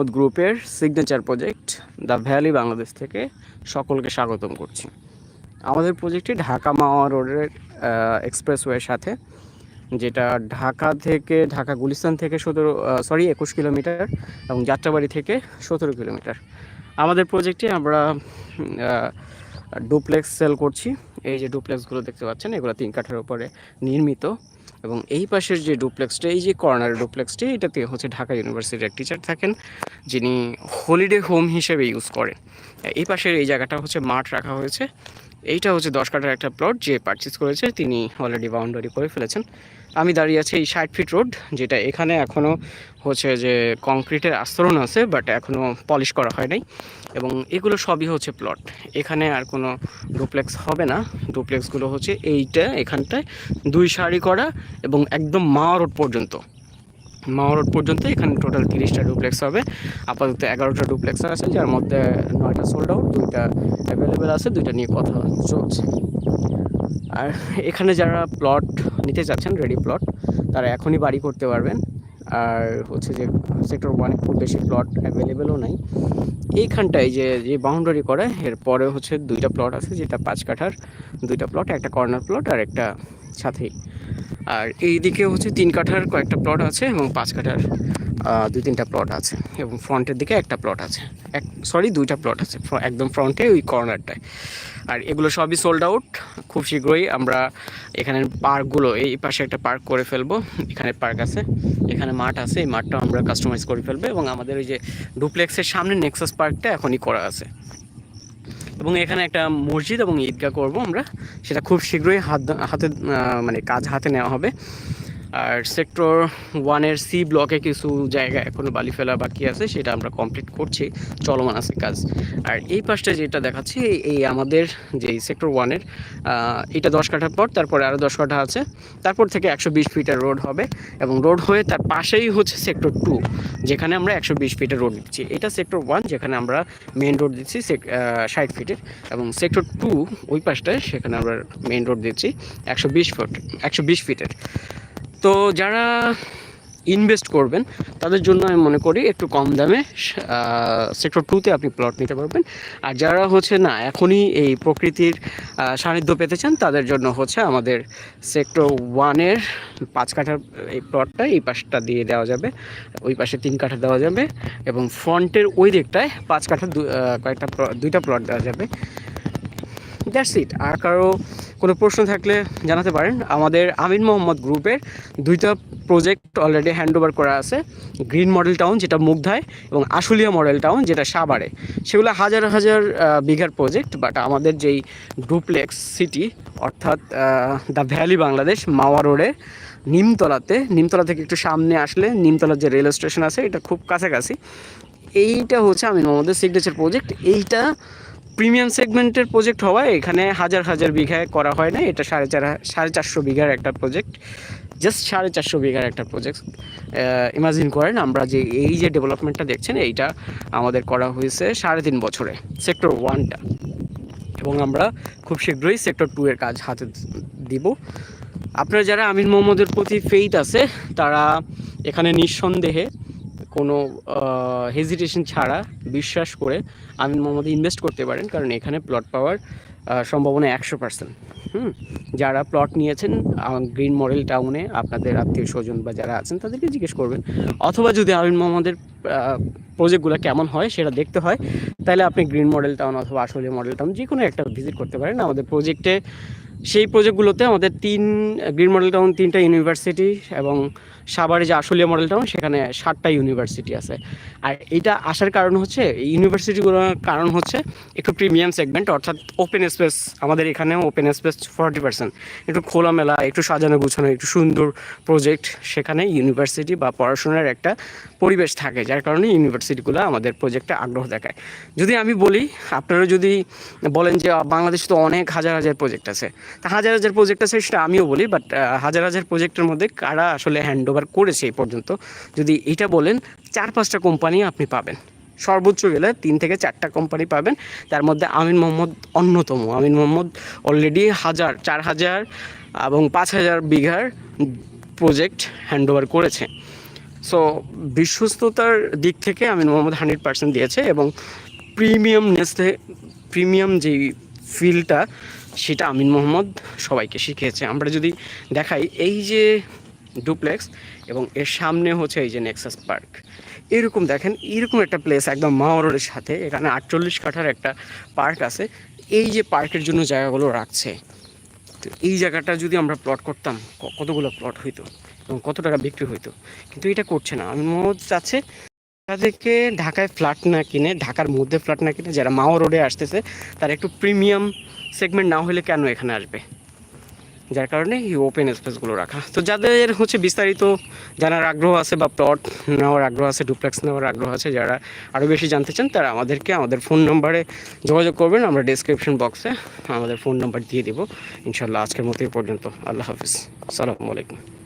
মোহাম্মদ গ্রুপের signature project the valley Bangladesh থেকে সকলকে স্বাগতম করছি। আমাদের প্রজেক্টটি ঢাকা মাওয়া রোডের এক্সপ্রেসওয়ের সাথে, যেটা ঢাকা থেকে, ঢাকা গুলিস্তান থেকে সতেরো সরি একুশ কিলোমিটার এবং যাত্রাবাড়ি থেকে সতেরো কিলোমিটার। আমাদের প্রজেক্টে আমরা ডুপ্লেক্স সেল করছি। এই যে ডুপ্লেক্সগুলো দেখতে পাচ্ছেন, এগুলো তিন কাঠের উপরে নির্মিত। এবং এই পাশের যে ডুপ্লেক্সটা, এই যে কর্নার ডুপ্লেক্সটি, এটাতে হচ্ছে ঢাকা ইউনিভার্সিটির এক টিচার থাকেন, যিনি হলিডে হোম হিসেবে ইউজ করেন। এই পাশের এই জায়গাটা হচ্ছে মাঠ রাখা হয়েছে। এইটা হচ্ছে দশ কাটার একটা প্লট যে পারচেস করেছে, তিনি অলরেডি বাউন্ডারি করে ফেলেছেন। আমি দাঁড়িয়ে আছি এই ষাট ফিট রোড যেটা এখানে এখনও হচ্ছে যে কংক্রিটের আস্তরণ আছে বাট এখনও পলিশ করা হয় নাই। এবং এগুলো সবই হচ্ছে প্লট এখানে আর কোনো ডুপ্লেক্স হবে না। ডুপ্লেক্সগুলো হচ্ছে এইটা, এখানটায় দুই সারি করা এবং একদম মা রোড পর্যন্ত। মাওয়া রোড পর্যন্ত এখানে টোটাল তিরিশটা ডুপ্লেক্স হবে। আপাতত এগারোটা ডুপ্লেক্স আছে, যার মধ্যে নয়টা সোল্ড আউট দুইটা অ্যাভেলেবেল আছে, দুইটা নিয়ে কথা চলছে। আর এখানে যারা প্লট নিতে চাচ্ছেন রেডি প্লট তারা এখনই বাড়ি করতে পারবেন। আর হচ্ছে যে সেক্টর ওয়ানে খুব বেশি প্লট অ্যাভেলেবেলও নাই। এইখানটায় যে যে বাউন্ডারি করে, এরপরে হচ্ছে দুইটা প্লট আছে, যেটা পাঁচ কাঠার দুইটা প্লট একটা কর্নার প্লট আর একটা সাথেই। আর এই দিকে হচ্ছে তিন কাঠার কয়েকটা প্লট আছে এবং পাঁচ কাঠার। দুই তিনটা প্লট আছে এবং ফ্রন্টের দিকে একটা প্লট আছে। এক সরি দুইটা প্লট আছে। একদম ফ্রন্টে ওই কর্নারটায় আর এগুলো সবই সোল্ড আউট খুব শীঘ্রই আমরা এখানের পার্কগুলো এই পাশে একটা পার্ক করে ফেলব। এখানে পার্ক আছে। এখানে মাঠ আছে। এই মাঠটা আমরা কাস্টমাইজ করে ফেলব এবং আমাদের ওই যে ডুপ্লেক্সের সামনে নেক্সাস পার্কটা এখনই করা আছে। এবং এখানে একটা মসজিদ এবং ঈদগাহ করব আমরা। সেটা খুব শীঘ্রই হাত, হাতে মানে কাজ হাতে নেওয়া হবে। আর সেক্টর ওয়ানের সি ব্লকে কিছু জায়গা এখনও বালি ফেলা বাকি আছে, সেটা আমরা কমপ্লিট করছি। চলমান আছে কাজ। আর এই পাশটা যেটা দেখাচ্ছি, এই- আমাদের যে সেক্টর ওয়ানের এটা দশ কাঠার পর, তারপরে আরও দশ কাঠা আছে। তারপর থেকে একশো বিশ ফিটের রোড হবে এবং রোড হয়ে তার পাশেই হচ্ছে সেক্টর টু যেখানে আমরা একশো বিশ ফিটের রোড দিচ্ছি এটা সেক্টর ওয়ান যেখানে আমরা মেন রোড দিচ্ছি ষাট ফিটের। এবং সেক্টর টু ওই পাশটায় সেখানে আমরা মেন রোড দিচ্ছি, একশো বিশ ফুট একশো বিশ ফিটের। তো যারা ইনভেস্ট করবেন, তাদের জন্য আমি মনে করি একটু কম দামে সেক্টর টুতে আপনি প্লট নিতে পারবেন। আর যারা হচ্ছে না, এখনই এই প্রকৃতির সান্নিধ্য পেতে চান, তাদের জন্য হচ্ছে আমাদের সেক্টর ওয়ানের পাঁচ কাঠার এই প্লটটা এই পাশটা দিয়ে দেওয়া যাবে, ওই পাশে তিন কাঠা দেওয়া যাবে এবং ফ্রন্টের ওই দিকটায় পাঁচ কাঠা কয়েকটা দুইটা প্লট দেওয়া যাবে। দ্যাটস ইট আর কারও কোনো প্রশ্ন থাকলে জানাতে পারেন। আমাদের আমিন মোহাম্মদ গ্রুপের দুইটা প্রজেক্ট অলরেডি হ্যান্ড ওভার করা আছে। গ্রিন মডেল টাউন যেটা মুগ্ধায়, এবং আশুলিয়া মডেল টাউন যেটা সাভারে। সেগুলো হাজার হাজার বিঘার প্রজেক্ট বাট আমাদের যেই ডুপ্লেক্স সিটি অর্থাৎ দ্য ভ্যালি বাংলাদেশ মাওয়া রোডে নিমতলাতে, নিমতলা থেকে একটু সামনে আসলে নিমতলার যে রেল স্টেশন আছে, এটা খুব কাছাকাছি। এইটা হচ্ছে আমিন মোহাম্মদের সিগনেচার প্রজেক্ট এইটা প্রিমিয়াম সেগমেন্টের প্রজেক্ট হওয়ায় এখানে হাজার হাজার বিঘায় করা হয় না, এটা সাড়ে চার সাড়ে চারশো বিঘার একটা প্রজেক্ট জাস্ট সাড়ে চারশো বিঘার একটা প্রজেক্ট। ইমাজিন করেন আমরা যে এই যে ডেভেলপমেন্টটা দেখছেন, এইটা আমাদের করা হয়েছে সাড়ে তিন বছরে সেক্টর ওয়ানটা এবং আমরা খুব শীঘ্রই সেক্টর টু এর কাজ হাতে দিব। আপনারা যারা আমির মোহাম্মদের প্রতি ফেইথ আছে, তারা এখানে নিঃসন্দেহে কোনো হেজিটেশন ছাড়া বিশ্বাস করে আমিন মোহাম্মদে ইনভেস্ট করতে পারেন, কারণ এখানে প্লট পাওয়ার সম্ভাবনা একশো পার্সেন্ট হুম? যারা প্লট নিয়েছেন গ্রিন মডেল টাউনে আপনাদের আত্মীয় স্বজন বা যারা আছেন, তাদেরকে জিজ্ঞেস করবেন। অথবা যদি আমিন মোহাম্মদের প্রজেক্টগুলো কেমন হয় সেটা দেখতে হয়, তাহলে আপনি গ্রিন মডেল টাউন অথবা আসলে মডেল টাউন যে কোনো একটা ভিজিট করতে পারেন। আমাদের প্রজেক্টে সেই প্রজেক্টগুলোতে আমাদের তিন গ্রিন মডেল টাউন তিনটা ইউনিভার্সিটি এবং সাভারে যে আশুলিয়া মডেল টাউন সেখানে সাতটা ইউনিভার্সিটি আছে। আর এটা আসার কারণ হচ্ছে ইউনিভার্সিটিগুলোর কারণ হচ্ছে একটু প্রিমিয়াম সেগমেন্ট অর্থাৎ ওপেন স্পেস আমাদের এখানেও ওপেন স্পেস ফর্টি পার্সেন্ট একটু খোলামেলা, একটু সাজানো গুছানো, একটু সুন্দর প্রজেক্ট সেখানে ইউনিভার্সিটি বা পড়াশোনার একটা পরিবেশ থাকে, যার কারণে ইউনিভার্সিটিগুলো আমাদের প্রজেক্টে আগ্রহ দেখায়। যদি আমি বলি, আপনারা যদি বলেন যে বাংলাদেশে তো অনেক হাজার হাজার প্রজেক্ট আছে। তা হাজার হাজার প্রজেক্ট আছে, সেটা আমিও বলি বাট হাজার হাজার প্রজেক্টের মধ্যে কারা আসলে হ্যান্ড ওভার করেছে এই পর্যন্ত? যদি এটা বলেন, চার পাঁচটা কোম্পানি আপনি পাবেন। সর্বোচ্চ গেলে তিন থেকে চারটা কোম্পানি পাবেন। তার মধ্যে আমিন মোহাম্মদ অন্যতম। আমিন মোহাম্মদ অলরেডি হাজার, চার হাজার এবং পাঁচ হাজার বিঘার প্রজেক্ট হ্যান্ড ওভার করেছে। সো বিশ্বস্ততার দিক থেকে আমিন মোহাম্মদ হান্ড্রেড পার্সেন্ট দিয়েছে এবং প্রিমিয়াম প্রিমিয়ামনেসে প্রিমিয়াম যেই ফিলটা সেটা আমিন মোহাম্মদ সবাইকে শিখিয়েছে। আমরা যদি দেখাই, এই যে ডুপ্লেক্স এবং এর সামনে হচ্ছে এই যে নেক্সাস পার্ক। এরকম দেখেন, এরকম একটা প্লেস একদম মাও রোডের সাথে। এখানে আটচল্লিশ কাঠার একটা পার্ক আছে। এই যে পার্কের জন্য জায়গাগুলো রাখছে। তো এই জায়গাটা যদি আমরা প্লট করতাম কতগুলো প্লট হইতো এবং কত টাকা বিক্রি হইতো? কিন্তু এটা করছে না। আমি মোহাম্মদ চাচ্ছে তাদেরকে ঢাকায় ফ্ল্যাট না কিনে, ঢাকার মধ্যে ফ্ল্যাট না কিনে, যারা মাও রোডে আসতেছে, তারা একটু প্রিমিয়াম সেগমেন্ট না হলে কেন এখানে আসবে? যার কারণে এই ওপেন স্পেসগুলো রাখা। তো যাদের হচ্ছে বিস্তারিত জানার আগ্রহ আছে বা প্লট নেওয়ার আগ্রহ আছে ডুপ্লেক্স নেওয়ার আগ্রহ আছে, যারা আরও বেশি জানতে চান, তারা আমাদেরকে আমাদের ফোন নম্বরে যোগাযোগ করবেন। আমরা ডিসক্রিপশন বক্সে আমাদের ফোন নাম্বার দিয়ে দিব। ইনশাল্লাহ আজকের মতো পর্যন্ত। আল্লাহ হাফিজ। সালামু আলাইকুম।